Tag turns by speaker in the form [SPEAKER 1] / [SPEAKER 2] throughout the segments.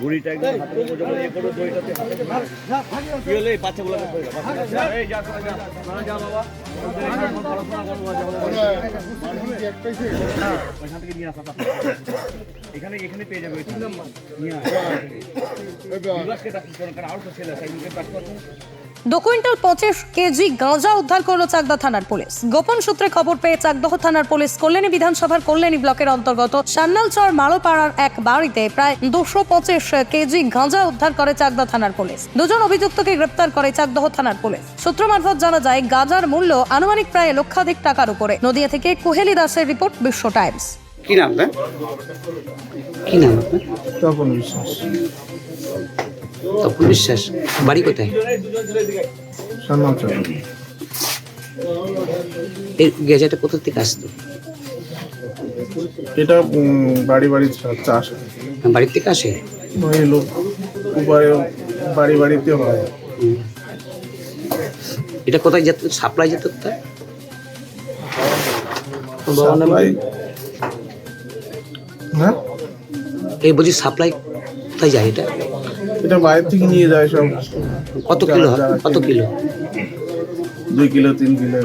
[SPEAKER 1] ঘুড়িটা একদম হাতের যখন ইয়ে করো দড়িটাতে কি হলো এই বাচ্চাগুলো, এখন। ওইখান থেকে নিয়ে আসা এখানে এখানে পেয়ে যাবে
[SPEAKER 2] দু কুইন্টাল পঁচিশ কেজি গাঁজা উদ্ধার করল চাকদা থানার পুলিশ। গোপন সূত্রে খবর পেয়ে চাকদহ থানার পুলিশ কল্যাণী বিধানসভার কল্যাণী ব্লকের অন্তর্গত সান্নালচর মালোপাড়ার এক বাড়িতে প্রায় দুশো পঁচিশ কেজি গাঁজা উদ্ধার করে চাকদা থানার পুলিশ। দুজন অভিযুক্তকে গ্রেপ্তার করে চাকদহ থানার পুলিশ। সূত্র মারফত জানা যায় গাঁজার মূল্য আনুমানিক প্রায় লক্ষাধিক টাকার উপরে। নদিয়া থেকে কুহেলি দাসের রিপোর্ট বিশ্ব টাইমস।
[SPEAKER 3] কি নাম আপনার? কি নাম আপনার?
[SPEAKER 4] তপন বিশ্বাস।
[SPEAKER 3] তপন বিশ্বাস বাড়ি কোথায়? এই গেজাটা কোথা থেকে আসতো
[SPEAKER 4] এটা বাড়ি বাড়ি চাষ।
[SPEAKER 3] বাড়ির থেকে আসে?
[SPEAKER 4] ওই লোক উপরে বাড়ি বাড়িতে হয়।
[SPEAKER 3] এটা কোথায় যেত? সাপ্লাই যেত কোথায়?
[SPEAKER 4] হ্যাঁ?
[SPEAKER 3] এই বলছি সাপ্লাই কোথায় যায় এটা?
[SPEAKER 4] এটা বাইরে থেকে নিয়ে যায় সব।
[SPEAKER 3] কত কিলো? কত কিলো?
[SPEAKER 4] দুই কিলো তিন কিলো।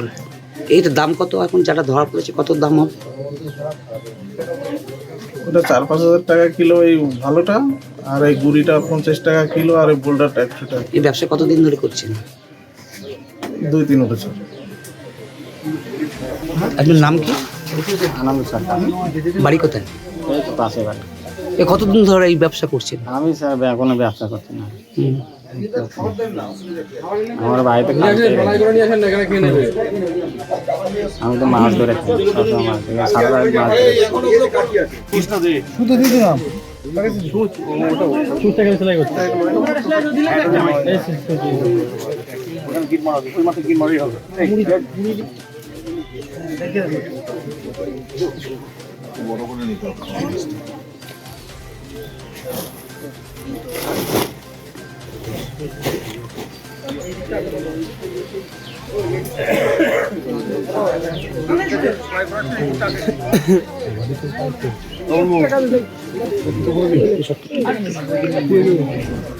[SPEAKER 3] এইটার দাম কত এখন? যেটা ধরা পড়েছে কত দাম হবে?
[SPEAKER 4] ওটা চার পাঁচ হাজার টাকা কিলো এই ভালোটা আর এই গুড়িটা পঞ্চাশ টাকা কিলো আর এই বোল্ডারটা একশো টাকা
[SPEAKER 3] এই ব্যবসা কতদিন ধরে করছেন?
[SPEAKER 4] দুই তিন বছর।
[SPEAKER 3] আপনার নাম কি?
[SPEAKER 5] আনন্দ সরকার
[SPEAKER 3] বাড়ি কোথায়?
[SPEAKER 5] পাশে বাড়ি।
[SPEAKER 3] এ কতদিন ধরে এই ব্যবসা করছেন?
[SPEAKER 5] আমি স্যার কোনো ব্যবসা করছি না। আমার বাড়িতে কালকে আমি তো মাছ ধরে সারা রাত মাছ
[SPEAKER 1] মারা ওই মাঠে হবে।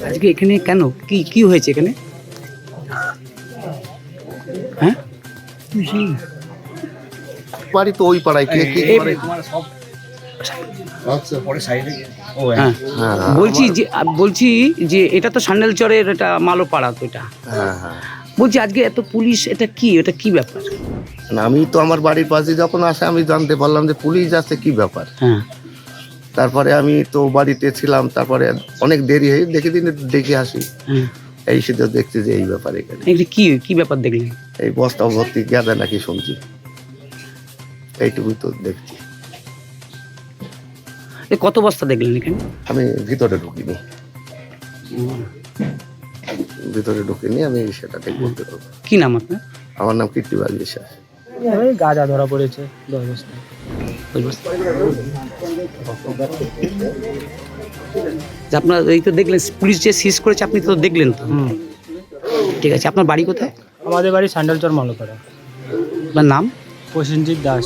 [SPEAKER 3] আজকে এখানে কেন? কি কি হয়েছে এখানে? হ্যাঁ?
[SPEAKER 6] বাড়ি তো ওই পাড়ায় কে কি
[SPEAKER 3] বলছি যে বলছি যে এটা তো সান্ডেল চরের এটা মালোপাড়া তো এটা।
[SPEAKER 6] হ্যাঁ হ্যাঁ।
[SPEAKER 3] বলছি আজকে এত পুলিশ এটা কি? এটা কি ব্যাপার?
[SPEAKER 6] না, আমি তো আমার বাড়ির পাশে যখন আসে আমি জানতে পারলাম যে পুলিশ আসছে কি ব্যাপার?
[SPEAKER 3] হ্যাঁ।
[SPEAKER 6] তারপরে আমি তো বাড়িতে ছিলাম তারপরে অনেক দেরি হয়ে দেখে দিন দেখে আসি।
[SPEAKER 3] হ্যাঁ।
[SPEAKER 6] এই শুধু দেখছি যে এই ব্যাপার এখানে।
[SPEAKER 3] কি কি ব্যাপার দেখলি
[SPEAKER 6] এই বস্তা ভর্তি গেঁদা নাকি শুনছি? এইটুকুই তো দেখছি।
[SPEAKER 3] এ কত বস্তা দেখলেন এখানে?
[SPEAKER 6] আমি ভিতরে ঢুকিনি। ভিতরে ঢুকিনি আমি সেটা ঠিক বলতে পারব।
[SPEAKER 3] কি নাম আপনার?
[SPEAKER 6] আমার নাম কীর্তিবাগ বিশ্বাস
[SPEAKER 5] গাঁজা ধরা পড়েছে দশ বস্তা।
[SPEAKER 3] যে আপনার এই তো দেখলেন পুলিশ যে সিজ করেছে আপনি তো দেখলেন তো? ঠিক আছে আপনার বাড়ি কোথায়?
[SPEAKER 5] আমাদের বাড়ি স্যান্ডেলচর মালোপাড়া।
[SPEAKER 3] আপনার নাম?
[SPEAKER 5] প্রসেনজিৎ দাস।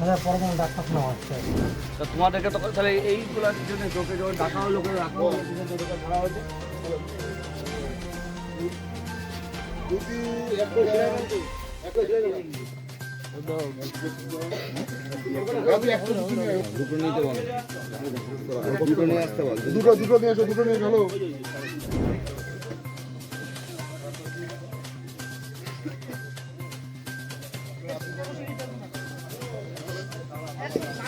[SPEAKER 1] তা তখন তাহলে এইগুলোর জন্য চোখে যখন ডাকা দুটো নিয়ে আসতে পারো দুটো দুটো নিয়ে এসো দুটো নিয়ে চলো।